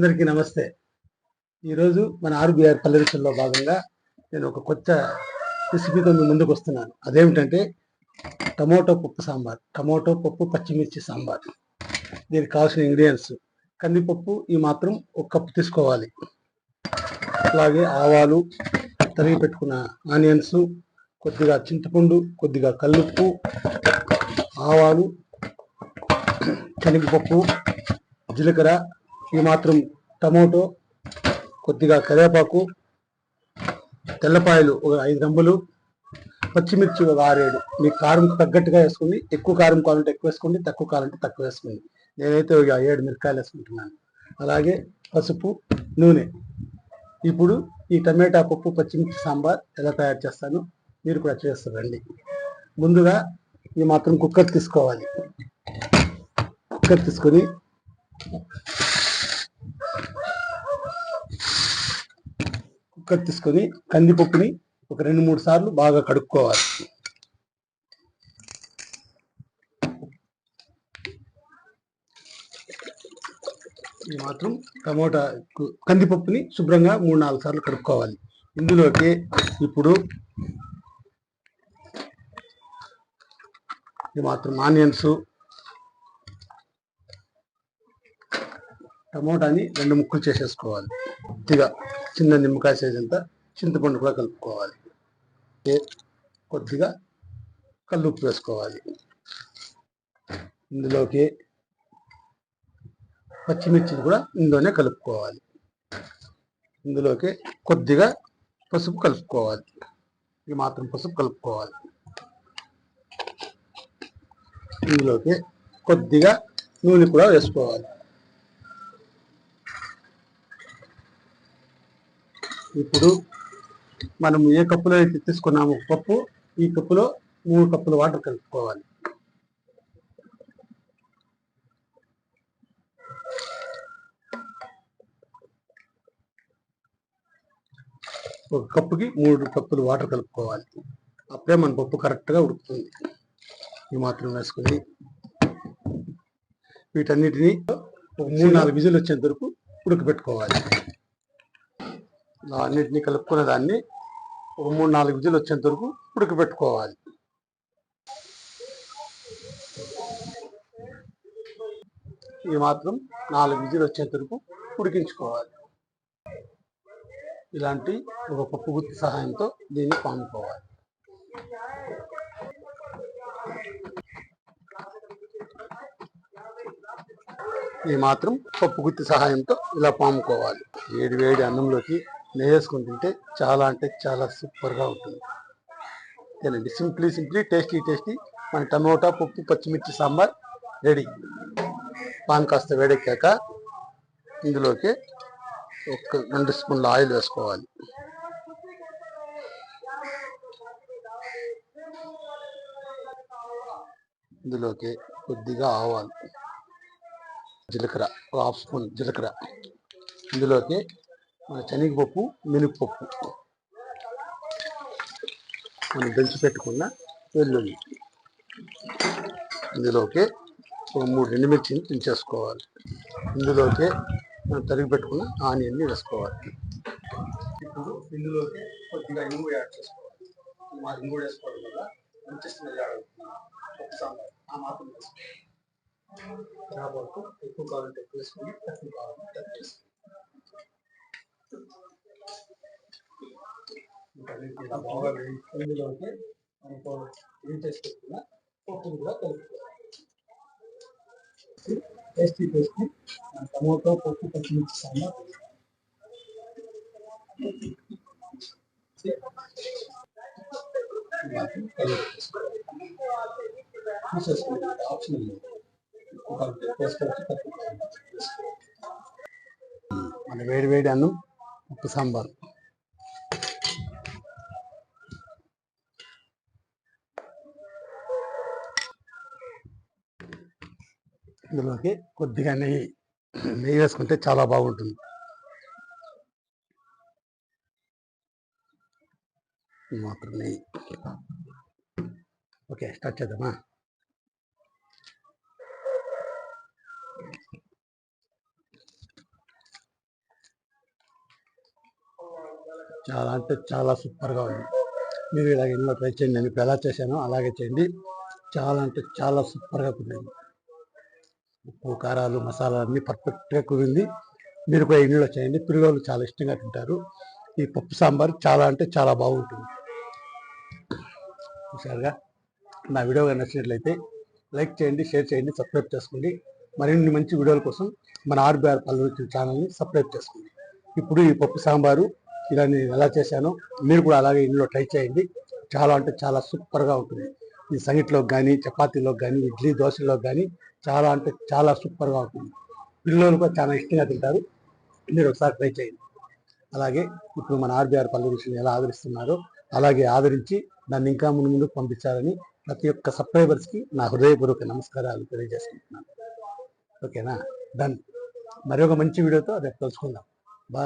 అందరికీ నమస్తే. ఈరోజు మన ఆర్బీఆర్ పల్లెరుచుల్లో భాగంగా నేను ఒక కొత్త రెసిపీతో మీ ముందుకు వస్తున్నాను. అదేమిటంటే టమోటో పప్పు సాంబార్ టమోటో పప్పు పచ్చిమిర్చి సాంబార్. దీనికి కావాల్సిన ఇంగ్రీడియంట్స్ కందిపప్పు ఈ మాత్రం ఒక కప్పు తీసుకోవాలి. అలాగే ఆవాలు తరిగి పెట్టుకున్న ఆనియన్స్ కొద్దిగా చింతపండు కొద్దిగా కల్లుప్పు ఆవాలు శనగపప్పు జీలకర్ర ఈ మాత్రం టమోటో కొద్దిగా కరివేపాకు తెల్లపాయలు ఒక ఐదు రంబులు పచ్చిమిర్చి ఒక ఆరేడు. మీ కారం తగ్గట్టుగా వేసుకోండి. ఎక్కువ కారం కావాలంటే ఎక్కువ వేసుకోండి. తక్కువ కావాలంటే తక్కువ వేసుకోండి. నేనైతే ఒక ఏడు మిరకాయలు వేసుకుంటున్నాను. అలాగే పసుపు నూనె. ఇప్పుడు ఈ టమాటా పప్పు పచ్చిమిర్చి సాంబార్ ఎలా తయారు చేస్తానో మీరు కూడా చేస్తారండి ముందుగా ఈ మాత్రం కుక్కర్ తీసుకోవాలి. కుక్కర్ తీసుకొని కుక్కర్ తీసుకొని కందిపప్పుని ఒక రెండు మూడు సార్లు బాగా కడుక్కోవాలి. మాత్రం టమోటా కందిపప్పుని శుభ్రంగా మూడు నాలుగు సార్లు కడుక్కోవాలి. ఇందులోకి ఇప్పుడు ఇది మాత్రం ఆనియన్స్ టమోటాని రెండు ముక్కలు చేసేసుకోవాలి. కొద్దిగా చిన్న నిమ్మకాయ సైజ్ చింతపండు కూడా కలుపుకోవాలి. ఏ- కొద్దిగా కల్లుప్పు వేసుకోవాలి. ఇందులోకి పచ్చిమిర్చిని కూడా ఇందులోనే కలుపుకోవాలి. ఇందులోకి కొద్దిగా పసుపు కలుపుకోవాలి. ఇది మాత్రం పసుపు కలుపుకోవాలి. ఇందులోకి కొద్దిగా నూనె కూడా వేసుకోవాలి. ఇప్పుడు మనం ఏ కప్పులో అయితే తీసుకున్నామో పప్పు ఈ కప్పులో మూడు కప్పుల వాటర్ కలుపుకోవాలి. ఒక కప్పుకి మూడు కప్పులు వాటర్ కలుపుకోవాలి. అప్పుడే మన పప్పు కరెక్ట్గా ఉడుకుతుంది. ఈ మాత్రం వేసుకుని వీటన్నిటిని ఒక మూడు నాలుగు విజులు వచ్చేంత వరకు ఉడకబెట్టుకోవాలి. అన్నింటినీ కలుపుకునే దాన్ని ఒక మూడు నాలుగు విజులు వచ్చేంత వరకు ఉడకబెట్టుకోవాలి ఈ మాత్రం నాలుగు విజులు వచ్చేంత వరకు ఉడికించుకోవాలి. ఇలాంటి ఒక పప్పు గుత్తి సహాయంతో దీన్ని పాముకోవాలి ఈ మాత్రం పప్పు గుత్తి సహాయంతో ఇలా పాముకోవాలి వేడి వేడి అన్నంలోకి వేసుకొని తింటే చాలా అంటే చాలా సూపర్గా ఉంటుంది. తినండి. Simply simply tasty tasty. మన టమోటా పప్పు పచ్చిమిర్చి సాంబార్ రెడీ. పాన్ కాస్త వేడెక్కాక ఇందులోకి ఒక రెండు స్పూన్ల ఆయిల్ వేసుకోవాలి. ఇందులోకి కొద్దిగా ఆవాలు జీలకర్ర హాఫ్ స్పూన్ జీలకర్ర. ఇందులోకి శనగపప్పు మినపప్పు మనం దంచి పెట్టుకున్న వెల్లుల్లి. ఇందులోకి ఒక మూడు ఎండుమిర్చిని తుంచేసుకోవాలి ఇందులోకి మనం తరిగి పెట్టుకున్న ఆనియన్ని వేసుకోవాలి. ఇప్పుడు ఇందులోకి కొద్దిగా ఇంగు యాడ్ చేసుకోవాలి. మా ఇంగు వేసుకోవడం వల్ల మంచి స్మెల్ యాడ్ అవుతుంది. సాంబార్ ఆ మాత్రం వేసుకోవాలి. కాబట్టి ఎక్కువ కావాలంటే ఎక్కువ వేసుకొని తక్కువ కావాలంటే తక్కువ వేసుకోవాలి ఇలా బాగా వేయి మనకు ఏం చేసి పెట్టుకున్న పప్పును కూడా కలుపుకోవాలి టేస్టీ టేస్టీ మన టమోటో పప్పు పచ్చిమిర్చి సాంబార్ ఆప్షన్ లేదు మన వేడి వేడి అన్నం ఉప్పు సాంబార్. ఇందులోకి కొద్దిగా నెయ్యి నెయ్యి వేసుకుంటే చాలా బాగుంటుంది. మాత్రం నెయ్యి. ఓకే స్టార్ట్ చేద్దామా? చాలా అంటే చాలా సూపర్గా ఉంది. మీరు ఇలాగ ఎన్నో ట్రై చేయండి. నేను ఎలా చేశానో అలాగే చేయండి. చాలా అంటే చాలా సూపర్గా కుదిరింది. ఉప్పు కారాలు మసాలా అన్నీ పర్ఫెక్ట్గా కుదిరింది. మీరు కూడా ఇంట్లో చేయండి. పిల్లలు చాలా ఇష్టంగా తింటారు. ఈ పప్పు సాంబార్ చాలా అంటే చాలా బాగుంటుంది. హుషారుగా నా వీడియో కానీ నచ్చినట్లయితే లైక్ చేయండి షేర్ చేయండి సబ్స్క్రైబ్ చేసుకోండి. మరిన్ని మంచి వీడియోల కోసం మన ఆర్బీఆర్ పల్లె ఛానల్ని సబ్స్క్రైబ్ చేసుకోండి. ఇప్పుడు ఈ పప్పు సాంబారు ఇలా నేను ఎలా చేశానో మీరు కూడా అలాగే ఇంట్లో ట్రై చేయండి. చాలా అంటే చాలా సూపర్గా ఉంటుంది. ఈ సంగటిలోకి కానీ చపాతీలోకి కానీ ఇడ్లీ దోశలో కానీ చాలా అంటే చాలా సూపర్గా ఉంటుంది. పిల్లలు కూడా చాలా ఇష్టంగా తింటారు. మీరు ఒకసారి ట్రై చేయండి. అలాగే ఇప్పుడు మన ఆర్బీఆర్ పల్లె రుచిని ఎలా ఆదరిస్తున్నారో అలాగే ఆదరించి దాన్ని ఇంకా ముందు ముందుకు పంపించాలని ప్రతి ఒక్క సబ్స్క్రైబర్స్కి నా హృదయపూర్వక నమస్కారాలు తెలియజేసుకుంటున్నాను. ఓకేనా? డన్. మరి ఒక మంచి వీడియోతో రేపు కలుసుకుందాం. బా